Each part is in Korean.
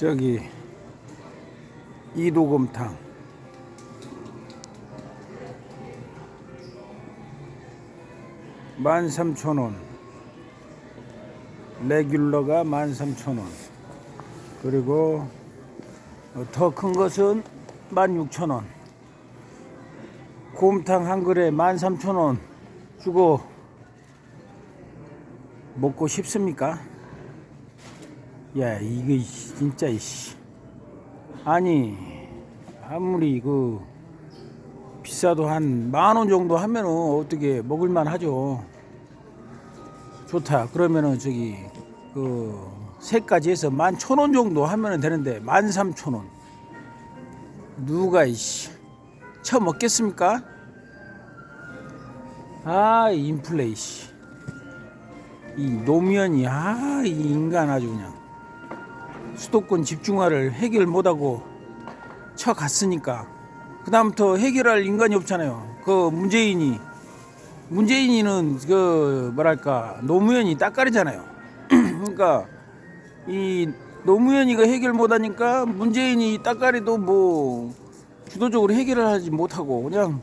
저기 이도곰탕. 만 삼천 원. 레귤러가 만 삼천 원. 그리고 더 큰 것은 만 육천 원. 곰탕 한 그릇에 만 삼천 원 주고 먹고 싶습니까? 야 이거 씨, 진짜 이씨. 아니 아무리 그 비싸도 한 만 원 정도 하면은 어떻게 먹을만 하죠. 좋다. 그러면은 저기 그 세까지 해서 만 천 원 정도 하면은 되는데 만 삼천 원. 누가 이씨 처 먹겠습니까? 아 인플레이 씨. 이 노무현이 아 이 인간 아주 그냥 수도권 집중화를 해결 못하고 쳐갔으니까 그다음부터 해결할 인간이 없잖아요. 그 문재인이 문재인이는 그 뭐랄까 노무현이 따까리잖아요. 그러니까 이 노무현이가 해결 못하니까 문재인이 따까리도 뭐 주도적으로 해결을 하지 못하고 그냥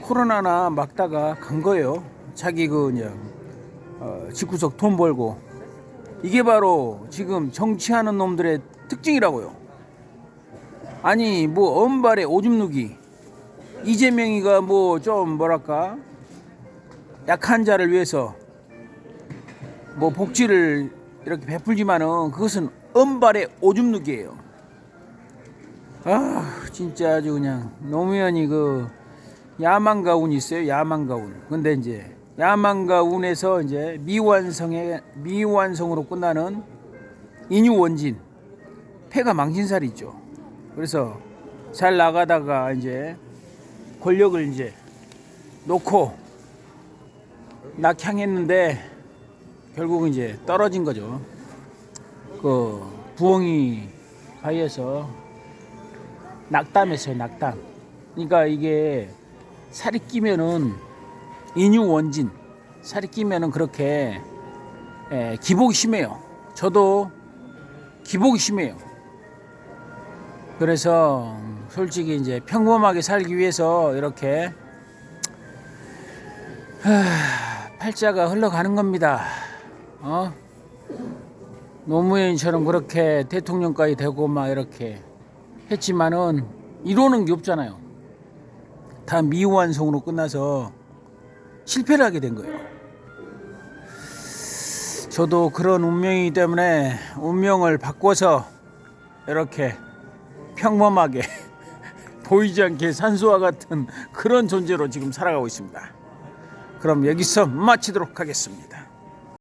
코로나나 막다가 간 거예요. 자기 그 그냥 어, 집구석 돈 벌고 이게 바로 지금 정치하는 놈들의 특징이라고요. 아니 뭐 언발의 오줌 누기 이재명이가 뭐 좀 뭐랄까 약한 자를 위해서 뭐 복지를 이렇게 베풀지만은 그것은 언발의 오줌 누기예요. 아 진짜 아주 그냥 노무현이 그 야망가 운이 있어요. 야망가 운. 근데 이제 야망가 운에서 이제 미완성의 미완성으로 끝나는 인유 원진 폐가 망신살이 있죠. 그래서 잘 나가다가 이제 권력을 이제 놓고 낙향했는데 결국 이제 떨어진 거죠. 그 부엉이 바위에서 낙담했어요. 낙담. 그러니까 이게 살이 끼면은 인유 원진 살이 끼면은 그렇게 에, 기복이 심해요. 저도 기복이 심해요. 그래서 솔직히 이제 평범하게 살기 위해서 이렇게 하, 팔자가 흘러가는 겁니다. 어? 노무현처럼 그렇게 대통령까지 되고 막 이렇게 했지만은 이루는 게 없잖아요. 다 미완성으로 끝나서 실패를 하게 된 거예요. 저도 그런 운명이기 때문에 운명을 바꿔서 이렇게 평범하게 보이지 않게 산소와 같은 그런 존재로 지금 살아가고 있습니다. 그럼 여기서 마치도록 하겠습니다.